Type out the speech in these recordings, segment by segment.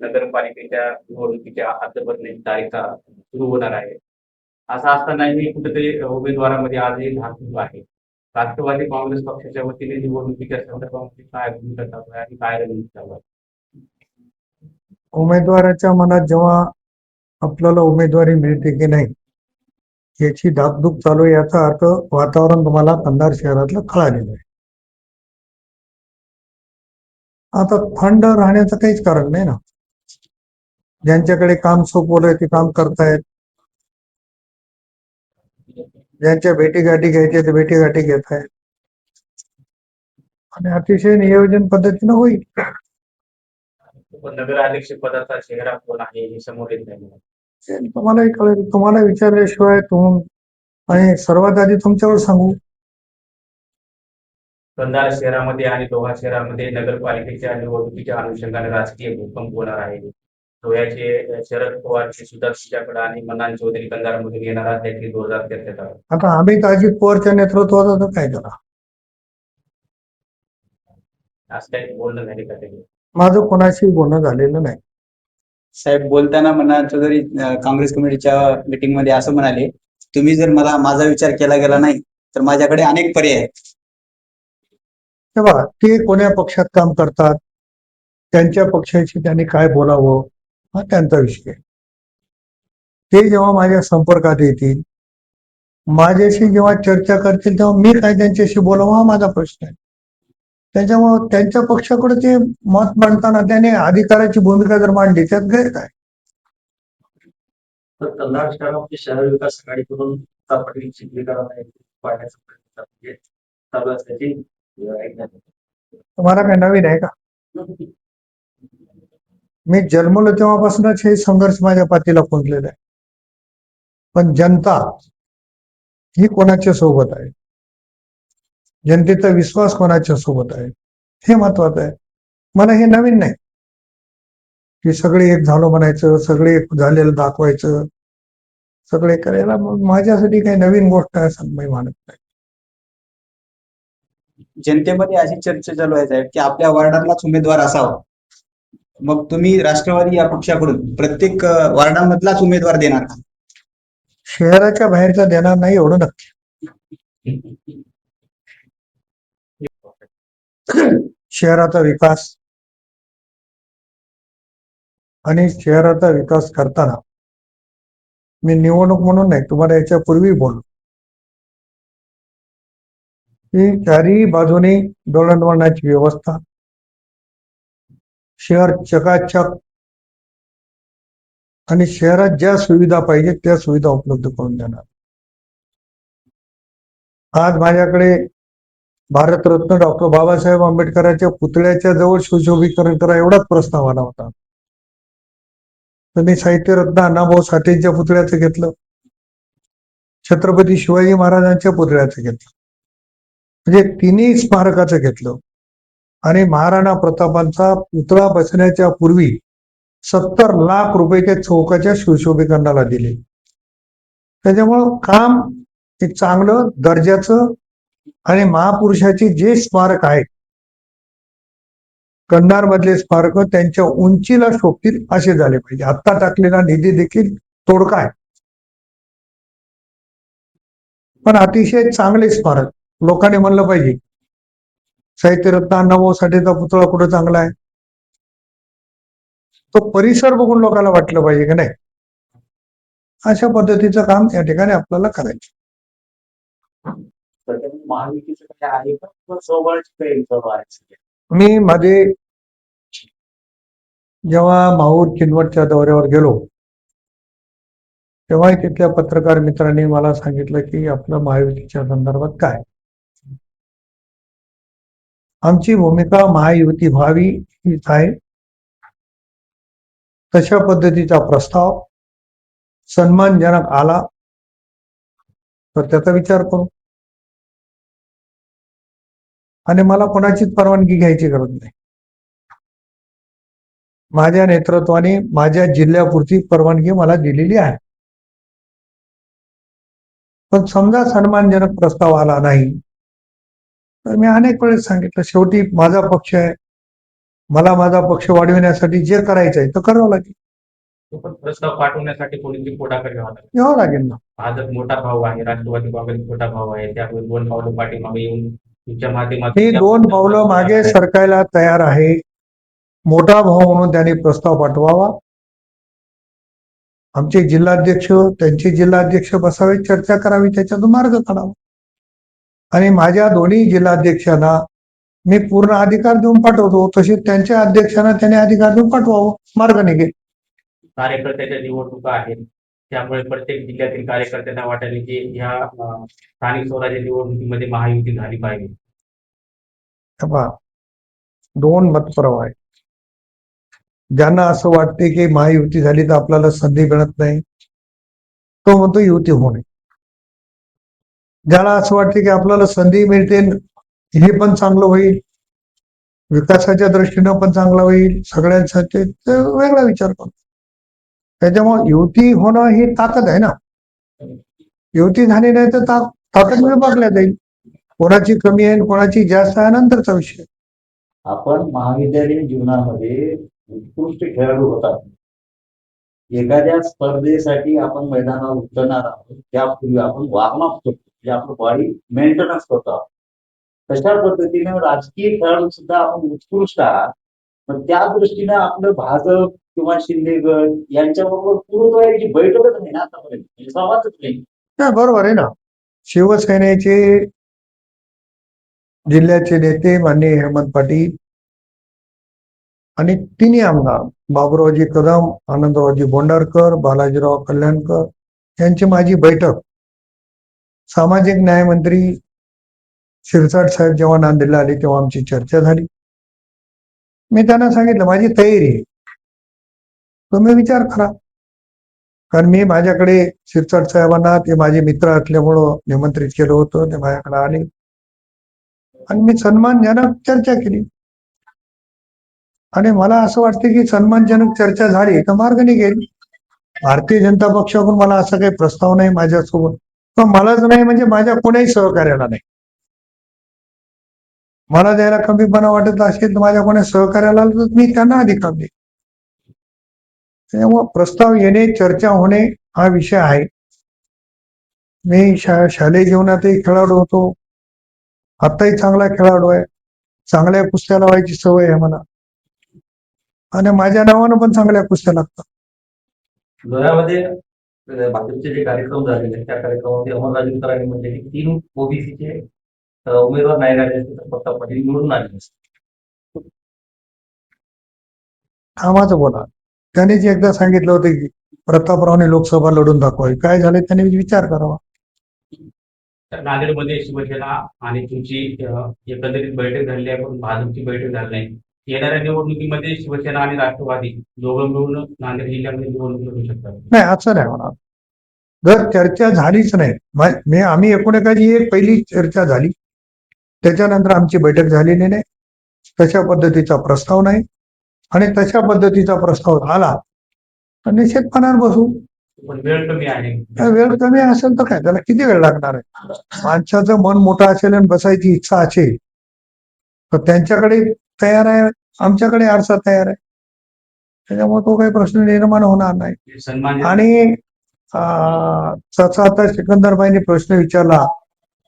नगरपालिकेच्या निवडणुकीच्या अर्जभरण्याची तारीख सुरू होणार आहे. असं असतानाही कुठेतरी उमेदवारामध्ये आजही धाकधूक आहे. राष्ट्रवादी काँग्रेस पक्षाच्या वतीने निवडणुकीच्या संदर्भामध्ये काय भूमिका चालू आहे आणि काय रणनीती चालू आहे? उमेदवाराच्या मनात जेव्हा आपल्याला उमेदवारी मिळते की नाही याची धाकधूक चालू आहे याचा अर्थ वातावरण तुम्हाला कंधार शहरातलं कळालेलं आहे. आता थंड राहण्याचं काहीच कारण नाही ना. ज्यांच्याकडे काम सोपवलंय ते काम करतायत. ज्यांच्या भेटीगाठी घ्यायच्या ते भेटीगाठी घेत आहेत. आणि अतिशय नियोजन पद्धतीनं होईल. पण नगराध्यक्ष पदाचा चेहरा कोण आहे हे समोर येत नाही. ते तुम्हालाही कळेल. तुम्हाला विचारल्याशिवाय तुम आणि सर्वात आधी तुमच्यावर सांगू. कंधार शहरामध्ये आणि दोहा शहरामध्ये नगरपालिकेच्या निवडणुकीच्या अनुषंगाने राजकीय भूकंप होणार आहे. धुळ्याचे शरद पवारचे सुद्धा तुझ्याकडे आणि मनान चौधरी कंधारमधून येणार असल्याची जोरदार चर्चा आहे आता अमित अजित पवारच्या नेतृत्वात आता काय करा असं काही बोलणं झाले का ते माझं कोणाशी बोलणं झालेलं नाही. साहेब बोलताना म्हणा चौधरी अं, काँग्रेस कमिटीच्या मीटिंगमध्ये असं म्हणाले तुम्ही जर मला माझा विचार केला गेला नाही तर माझ्याकडे अनेक पर्याय आहेत. हे बघा ते कोण्या पक्षात काम करतात? त्यांच्या पक्षाशी त्यांनी काय बोलावं? हा त्यांचा विषय आहे. ते जेव्हा माझ्या संपर्कात येतील माझ्याशी जेव्हा चर्चा करतील तेव्हा मी काय त्यांच्याशी बोलावं हा माझा प्रश्न आहे. त्याच्यामुळं त्यांच्या पक्षाकडे ते मत मांडताना त्याने अधिकाराची भूमिका जर मांडली त्यात गैर काय तर कंधार शहरामध्ये शहर विकास आघाडीकडून पाटील चित्रीकरण आहे पाडण्याचा प्रयत्न म्हणजे चालू असल्याची अं, ऐकण्यात येतं. तुम्हाला काय नवीन आहे का? मी जन्मलो तेव्हापासूनच हे संघर्ष माझ्या पाठीला पोचलेला आहे. पण जनता ही कोणाच्या सोबत आहे? जनतेचा विश्वास कोणाच्या सोबत आहे? हे महत्वाचं आहे. मला हे नवीन नाही. की सगळे एक झालो म्हणायचं सगळे एक झालेलं दाखवायचं. सगळे करायला मग माझ्यासाठी काही नवीन गोष्ट आहे असं मी मानत नाही. जनतेमध्ये अशी चर्चा चालू आहे साहेब की आपल्या वार्डातलाच उमेदवार असावा. मग तुम्ही राष्ट्रवादी या पक्षाकडून प्रत्येक वार्डामधलाच उमेदवार देणार का? शहराच्या बाहेरचा देणार नाही एवढं नक्की. शहराचा विकास. आणि शहराचा विकास करताना मी निवडणूक म्हणून नाही तुम्हाला याच्यापूर्वी बोललो. की चारही बाजूने दळणवळणाची व्यवस्था शहर चकाचक आणि शहरात ज्या सुविधा पाहिजे त्या सुविधा उपलब्ध करून देणार. आज माझ्याकडे भारतरत्न डॉक्टर बाबासाहेब आंबेडकरांच्या पुतळ्याच्या जवळ सुशोभीकरण करा एवढाच प्रस्ताव आला होता. तर मी साहित्यरत्न अण्णाभाऊ साठेंच्या पुतळ्याचं घेतलं. छत्रपती शिवाजी महाराजांच्या पुतळ्याचं घेतलं. म्हणजे तिन्ही स्मारकाचं घेतलं. आणि महाराणा प्रतापांचा पुतळा बसण्याच्या पूर्वी सत्तर लाख रुपये त्या चौकाच्या सुशोभीकरणाला दिले. त्याच्यामुळं काम एक चांगलं दर्जाचं आणि महापुरुषाचे जे स्मारक आहेत कंधार मधले स्मारक त्यांच्या उंचीला शोभतील असे झाले पाहिजे. आत्ता टाकलेला निधी देखील तोडका आहे. पण अतिशय चांगले स्मारक लोकांनी म्हणलं पाहिजे. साहित्यरत्न अण्णाभाऊ साठेचा पुतळा कुठं चांगला आहे? तो परिसर बघून लोकांना वाटलं पाहिजे की नाही? अशा पद्धतीचं काम या ठिकाणी आपल्याला करायचं? मी मध्ये जेव्हा माहूर किनवटच्या दौऱ्यावर गेलो तेव्हा तिथल्या पत्रकार मित्रांनी मला सांगितलं की आपलं महायुतीच्या संदर्भात काय? आमची भूमिका महायुती व्हावी हीच आहे. तशा पद्धतीचा प्रस्ताव सन्मानजनक आला तर त्याचा विचार करू. आणि मला कोणाचीच परवानगी घ्यायची गरज नाही. माझ्या नेतृत्वाने माझ्या जिल्ह्यापुरती परवानगी मला दिलेली आहे. पण समजा सन्मानजनक प्रस्ताव आला नाही तर मी अनेक वेळेस सांगितलं शेवटी माझा पक्ष आहे. मला माझा पक्ष वाढविण्यासाठी जे करायचं आहे ते करावं लागेल. प्रस्ताव पाठवण्यासाठी कोणीतरी पुढाकार घ्यावा लागेल. घ्यावं लागेल ना. भाजप मोठा भाऊ आहे राष्ट्रवादी काँग्रेस मोठा भाऊ आहे त्यामुळे दोन पावलं पाठीमागे येऊन तुमच्या माध्यमातून मी दोन पावलं मागे सरकायला तयार आहे. मोठा भाऊ म्हणून त्यांनी प्रस्ताव पाठवावा. आमचे जिल्हाध्यक्ष त्यांचे जिल्हाध्यक्ष बसावे चर्चा करावी त्याच्यातून मार्ग काढावा. आणि माझ्या दोन्ही जिल्हाध्यक्षांना मी पूर्ण अधिकार देऊन पाठवतो. तसेच त्यांच्या अध्यक्षांना त्यांनी अधिकार देऊन पाठवावं. मार्ग निघेल. कार्यकर्त्याच्या निवडणुका आहेत. त्यामुळे प्रत्येक जिल्ह्यातील कार्यकर्त्यांना वाटायला की ह्या स्थानिक स्वराज्य निवडणुकीमध्ये महायुती झाली पाहिजे. पहा, दोन मतप्रवाह आहे ज्यांना असं वाटते की महायुती झाली तर आपल्याला संधी मिळत नाही. तो म्हणतो युती होणे ज्याला असं वाटते की आपल्याला संधी मिळते हे पण चांगलं होईल. विकासाच्या दृष्टीनं पण चांगलं होईल. सगळ्यांसाठी वेगळा विचार करतो. त्याच्यामुळे युती होणं ही ताकद आहे ना. युती झाली नाही तर ता- ताकद विभागल्या जाईल. कोणाची कमी आहे आणि कोणाची जास्त आहे नंतरचा विषय. आपण महाविद्यालयीन जीवनामध्ये उत्कृष्ट खेळाडू होतात. एखाद्या स्पर्धेसाठी आपण मैदानावर उतरणार आहोत. त्यापूर्वी आपण वार्मअप करतो जे आपलं बॉडी मेंटेनन्स होतं तशा पद्धतीने राजकीय खेळाडू सुद्धा आपण उत्कृष्ट आहात पण त्या दृष्टीने आपलं भाजप किंवा शिंदेगड यांच्याबरोबर पूर्वतयारीची बैठकच नाही ना आतापर्यंत. म्हणजे संवादच नाही. नाही बरोबर आहे ना. शिवसेनेचे जिल्ह्याचे नेते माननीय हेमंत पाटील आणि तिन्ही आमदार बाबुरावजी कदम आनंदरावजी बोंडारकर बालाजीराव कल्याणकर यांची माझी बैठक. सामाजिक न्यायमंत्री शिरसाट साहेब जेव्हा नांदेडला आले तेव्हा आमची चर्चा झाली. मी त्यांना सांगितलं माझी तयारी आहे. तुम्ही विचार करा. कारण मी माझ्याकडे शिरसाट साहेबांना ते माझे मित्र असल्यामुळं निमंत्रित केलं होतं ते माझ्याकडे आले. आणि मी सन्मानजनक चर्चा केली. आणि मला असं वाटतं की सन्मानजनक चर्चा झाली तर मार्ग निघेल. भारतीय जनता पक्षाकडून मला असा काही प्रस्ताव नाही माझ्यासोबत. मलाच नाही म्हणजे माझ्या कोणाही सहकार्याला नाही. मला द्यायला कमीपणा वाटत असेल तर माझ्या कोणी सहकार्याला तर मी त्यांना अधिकार कमी. त्यामुळे प्रस्ताव येणे चर्चा होणे हा विषय आहे. मी शा शालेय जीवनातही खेळाडू होतो. आत्ताही चांगला खेळाडू आहे. चांगल्या कुस्त्या लावायची सवय आहे मला. आणि माझ्या नावानं पण चांगल्या कुस्त्या लागतात. भाजपचे जे कार्यक्रम झालेले आहेत, त्या कार्यक्रमामध्ये अमरराज वितरांनी म्हणजे की तीन ओबीसीचे उमेदवार नाही राहिले असते तर प्रताप पाटील निवडून आले असते. कामाचं बोला. त्यांनी जे एकदा सांगितलं होतं की प्रतापरावने लोकसभा लढून दाखवावी काय झाले त्यांनी विचार करावा. तर नांदेडमध्ये शिवसेना आणि तुमची एकंदरीत बैठक झालेली आहे पण भाजपची बैठक झाली नाही. येणाऱ्या निवडणुकीमध्ये शिवसेना आणि राष्ट्रवादी दोघं मिळून नांदेड जिल्ह्यामध्ये निवडणूक लढू शकतात. नाही असं नाही होणार. जर चर्चा झालीच नाही मा- आम्ही एकूण एकाची एक पहिली चर्चा झाली. त्याच्यानंतर आमची बैठक झालेली नाही. तशा पद्धतीचा प्रस्ताव नाही. आणि तशा पद्धतीचा प्रस्ताव आला तर निश्चितपणाने बसू वेळ कमी आहे. वेळ कमी असेल तर काय? त्याला किती वेळ लागणार आहे? माणसाचं मन मोठं असेल आणि बसायची इच्छा असेल तर त्यांच्याकडे तयार आहे आमच्याकडे आरसा तयार आहे. त्याच्यामुळे तो काही प्रश्न निर्माण होणार नाही. आणि जसा आता सिकंदरबाईंनी प्रश्न विचारला.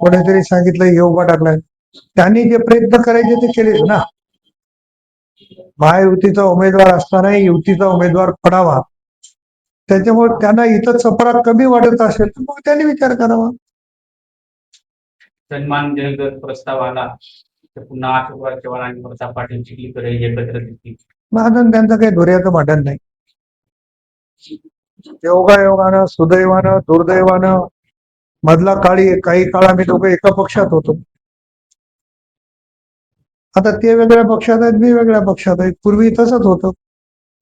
कोणीतरी सांगितलं हे उभा टाकलाय. त्यांनी जे प्रयत्न करायचे ते केलेच ना. महायुतीचा उमेदवार असताना युतीचा उमेदवार पडावा. त्याच्यामुळे त्यांना इथं चपरा कमी वाटत असेल तर मग त्यांनी विचार करावा. सन्मानजनक जर प्रस्ताव आला तर पुन्हा आशोकराव चव्हाण आणि प्रताप पाटील चिखलीकर हे एकत्र दिसतील माझं त्यांचं काही धुर्याचं भांडण नाही. योगायोगानं सुदैवानं दुर्दैवानं मधला काळी काही काळ आम्ही दोघं एका पक्षात होतो. आता ते वेगळ्या पक्षात आहेत मी वेगळ्या पक्षात आहेत पूर्वी तसंच होतं.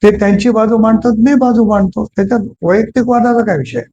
ते त्यांची बाजू मांडतात मी बाजू मांडतो. त्याच्यात वैयक्तिक वादाचा काय विषय आहे?